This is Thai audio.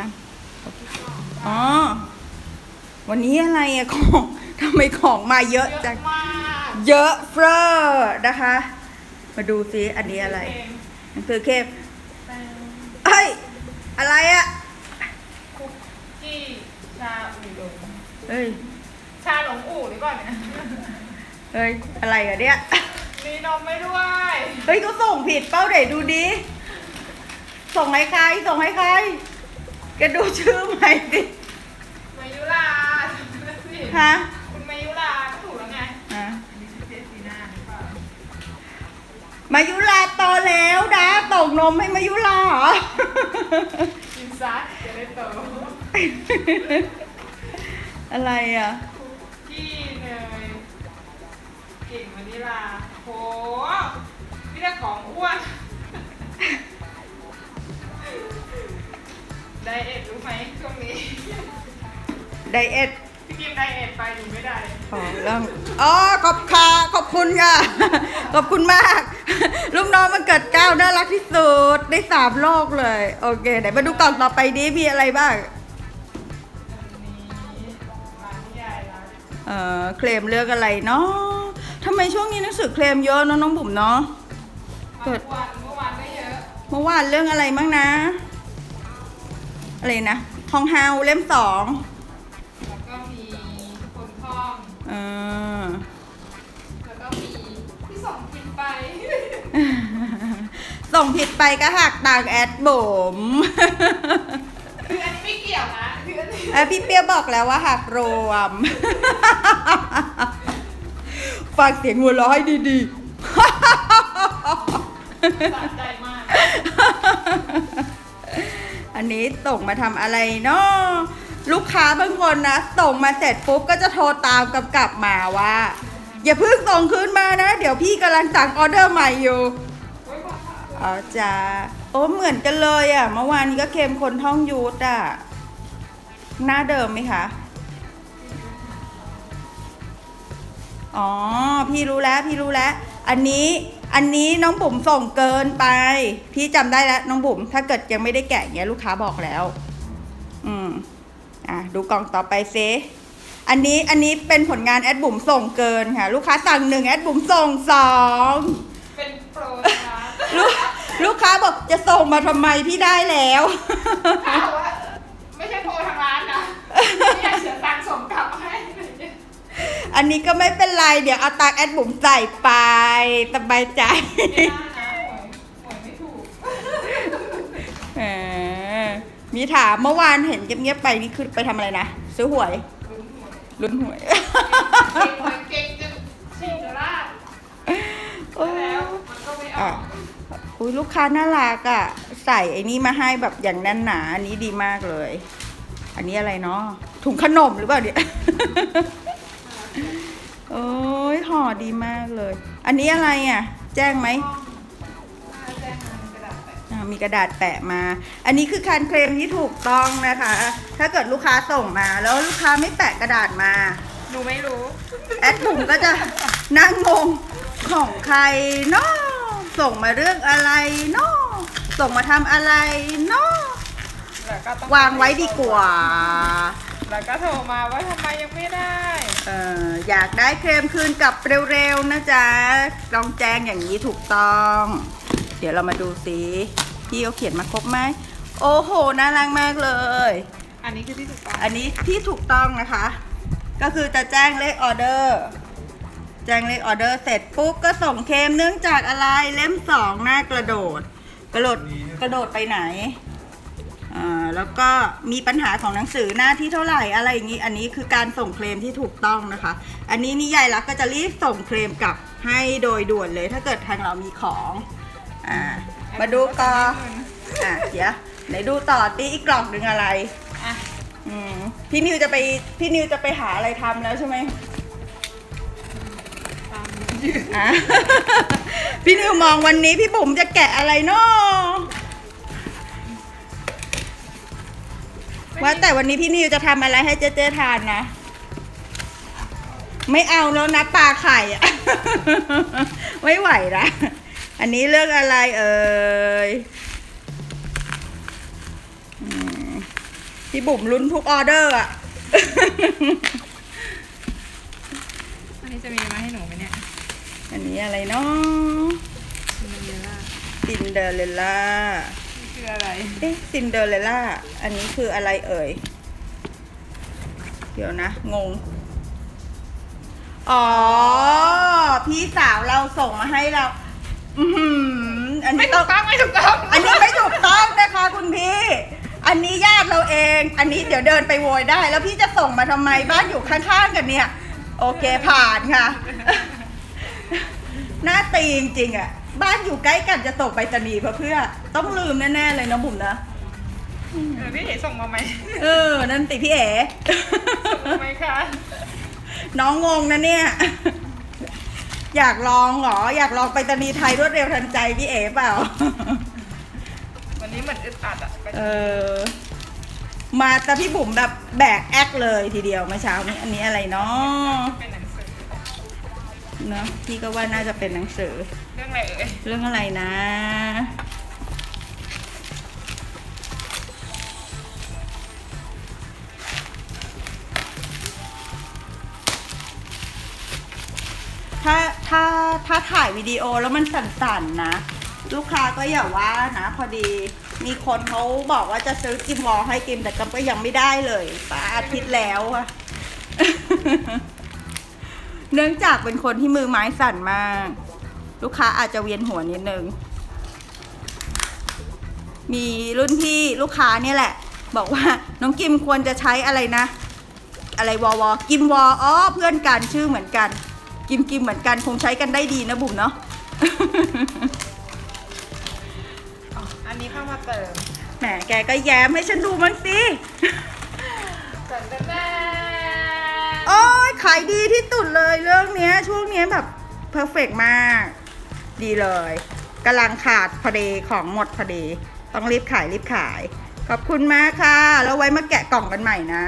จังอ๋อ วันนี้อะไรอะของทำไมของมาเยอะเยอะจังมากเยอะเฟ้อนะคะ มาดูซิอันนี้อะไรหนังสือเข้มเอ้ย อะไรอะคุกกี้ชาอูหลงเฮ้ย ชาหลงอู่หรือเปล่าเนี่ย เฮ้ย อะไรอะเนี่ย มีนมไม่ด้วย เฮ้ยเขาส่งผิดเป้าเดี๋ยวดูดิ ส่งให้ใคร ส่งให้ใคร แกดูชื่อใหม่ดิมายุราสิฮะคุณมายุราก็ถูกแล้วไงฮะนี่คือเจสีนาหรือเปล่ามายุราโตแล้วนะส่งนมให้มายุราเหรอ กินซัดจะได้โตอะไรอะคุกกี้เนยกลิ่นวานิลาโหนี่แต่ของอ้วน ไดเอทพี่กินไดเอทไปอยู่ไม่ได้อ๋อเรื่องอ๋อขอบค่ะขอบคุณค่ะ ขอบคุณมาก ลูกน้องมันเกิดเก้าวน่ารักที่สุดได้สามโลกเลย โอเคเดี๋ยวมาดูกล่องต่อไปดิมีอะไรบ้างอันนี้ร้านที่ยายรักเอ่อเคลมเรื่องอะไรเนาะทำไมช่วงนี้หนังสือเคลมเยอะเนอะน้องบุ๋มเนาะเกิดวันเมื่อวานก็เยอะเมื่อวานเรื่องอะไรบ้างนะ อะไรนะทองเฮาเล่มสอง เออแล้วก็มีที่ส่งกินไป ส่งผิดไปก็หักต่างแอดบุ๋มคืออันนี้ไม่เกี่ยวนะคืออันนี้ เอ้ยพี่เปียบอกแล้วว่าหักรวมฟังเสียงหัวเราะให้ดีสะใจมากๆ อันนี้ส่งมาทำอะไรเนาะ ลูกค้าบางคนนะ ส่งมาเสร็จปุ๊บก็จะโทรตามกำกับมาว่า อย่าเพิ่งส่งคืนมานะ เดี๋ยวพี่กำลังสั่งออเดอร์ใหม่อยู่อ๋อจ้าโอ้เหมือนกันเลยอะเมื่อวานนี้ก็เค็มคนท่องยูดอะ หน้าเดิมไหมคะ อ๋อ พี่รู้แล้วพี่รู้แล้ว อันนี้อันนี้น้องบุ๋มส่งเกินไป พี่จำได้แล้วน้องบุ๋มถ้าเกิดยังไม่ได้แกะเงี้ยลูกค้าบอกแล้ว อืม อะดูกล่องต่อไปเซอันนี้อันนี้เป็นผลงานแอดบุ๋มส่งเกินค่ะ ลูกค้าสั่งหนึ่งแอดบุ๋มส่งสองเป็นโปรนะคะลูกลูกค้าบอกจะส่งมาทำไมพี่ได้แล้วถามว่าไม่ใช่โปรทางร้านนะไม่อยากเสียตังค์ส่งกลับให้อันนี้ก็ไม่เป็นไร เดี๋ยวเอาตังค์แอดบุ๋มใส่ไปสบายใจไม่ได้นะหวยหวยไม่ถูกแห มีถามเมื่อวานเห็นเงียบๆไปนี่คือไปทำอะไรนะ ซื้อหวยลุ้นหวยเก่งหวยเก่งจนชิงจราดโอ้แล้วมันก็ไม่ออะอกอุ้ยลูกค้าน่ารักอะ ใส่ไอ้นี่มาให้แบบอย่างแน่นหนาอันนี้ดีมากเลย อันนี้อะไรเนาะถุงขนมหรือเปล่าเนี่ย โอ้ยห่อดีมากเลย อันนี้อะไรอะ แจ้งไหม มีกระดาษแปะมา อันนี้คือการเคลมที่ถูกต้องนะคะ ถ้าเกิดลูกค้าส่งมา แล้วลูกค้าไม่แปะกระดาษมา หนูไม่รู้ แอดบุ๋มก็จะนั่งงงของใครเนาะส่งมาเรื่องอะไรเนาะส่งมาทำอะไรเนาะแล้วก็ต้องวางไว้ดีกว่า แล้วก็โทรมาว่าทำไมยังไม่ได้ เอออยากได้เคลมคืนกลับเร็วๆนะจ๊ะลองแจ้งอย่างนี้ถูกต้อง เดี๋ยวเรามาดูสิ พี่เขาเขียนมาครบไหมโอ้โหน่ารักมากเลย อันนี้คือที่ถูกต้องอันนี้ที่ถูกต้องนะคะ ก็คือจะแจ้งเลขออเดอร์แจ้งเลขออเดอร์เสร็จปุ๊บก็ส่งเคลมเนื่องจากอะไรเล่มสองหน้ากระโดด กระโดดกระโดดไปไหนอ่าแล้วก็มีปัญหาของหนังสือหน้าที่เท่าไหร่อะไรอย่างนี้อันนี้คือการส่งเคลมที่ถูกต้องนะคะ อันนี้นิยายรักก็จะรีบส่งเคลมกลับให้โดยด่วนเลย ถ้าเกิดทางเรามีของอ่า มาดูต่ออะเดี๋ยวไหนดูต่อตีอีกกล่องหนึ่งอะไรอะอืมพี่นิวจะไปพี่นิวจะไปหาอะไรทำแล้วใช่ไหมตามอะ พี่นิวมองวันนี้พี่บุ๋มจะแกะอะไรเนาะว่าแต่วันนี้พี่นิวจะทำอะไรให้เจ๊เจ๊ทานนะ ไม่เอาแล้วนะปลาไข่อะ ไม่ไหวนะ อันนี้เรื่องอะไรเอ่ยอืมพี่บุ๋มลุ้นทุกออเดอร์อะอันนี้จะมีมาให้หนูไหมเนี่ยอันนี้อะไรเนาะมันเยอะอะซินเดอเรลล่านี่คืออะไร เอ๊ะซินเดอเรลล่า อันนี้คืออะไรเอ่ย เดี๋ยวนะ งง อ๋อ พี่สาวเราส่งมาให้เรา อือหืออันไม่นี้ถูต้อง กต้องไม่ถูกต้องอันนี้ไม่ถูกต้องนะคะคุณพี่ อันนี้ญาติเราเอง อันนี้เดี๋ยวเดินไปโวยได้ แล้วพี่จะส่งมาทำไมบ้านอยู่ข้างๆกันเนี่ย โอเคผ่านค่ะ หน้าตีจริงๆอะบ้านอยู่ใกล้กันจะส่งไปรษณีย์เพื่อเพื่อ ต้องลืมแน่ๆเลยนะบุ๋มนะเออพี่เอ๋ส่งมาไหมเออ นั่นติพี่เอ๋ ส่งมาไหมคะน้องงงนะเนี่ย อยากลองเหรอ อยากลองไปรษณีย์ไทยรวดเร็วทันใจพี่เอ๋เปล่า วันนี้เหมือนอึดอัดอะไปเออ มาแต่พี่บุ๋มแบบแบกแอคเลยทีเดียวเมื่อเช้านี้อันนี้อะไรเนาะเป็นหนังสือเนาะพี่ก็ว่าน่าจะเป็นหนังสือ เรื่องอะไรเอ่ย เรื่องอะไรนะ ถ้าถ่ายวิดีโอแล้วมันสั่นๆนะ ลูกค้าก็อย่าว่านะ พอดีมีคนเขาบอกว่าจะซื้อกิมวอลให้กิมแต่กำก็ยังไม่ได้เลยปาอาทิตย์แล้วอะเนื่องจากเป็นคนที่มือไม้สั่นมาก ลูกค้าอาจจะเวียนหัวนิดนึง มีรุ่นพี่ลูกค้าเนี่ยแหละ บอกว่าน้องกิมควรจะใช้อะไรนะ อะไรวอวอกิมวออ๋อเพื่อนกันชื่อเหมือนกัน กิมกิมเหมือนกันคงใช้กันได้ดีนะบุ๋มเนาะอ๋ออันนี้เข้ามาเติมแหมแกก็แย้มให้ฉันดูมั้งสิ เติมแน่โอ้ยขายดีที่สุดเลยเรื่องเนี้ย ช่วงเนี้ยแบบเพอร์เฟกมาก ดีเลยกำลังขาดพอดีของหมดพอดี ต้องรีบขายรีบขาย ขอบคุณมากค่ะ แล้วไว้มาแกะกล่องกันใหม่นะ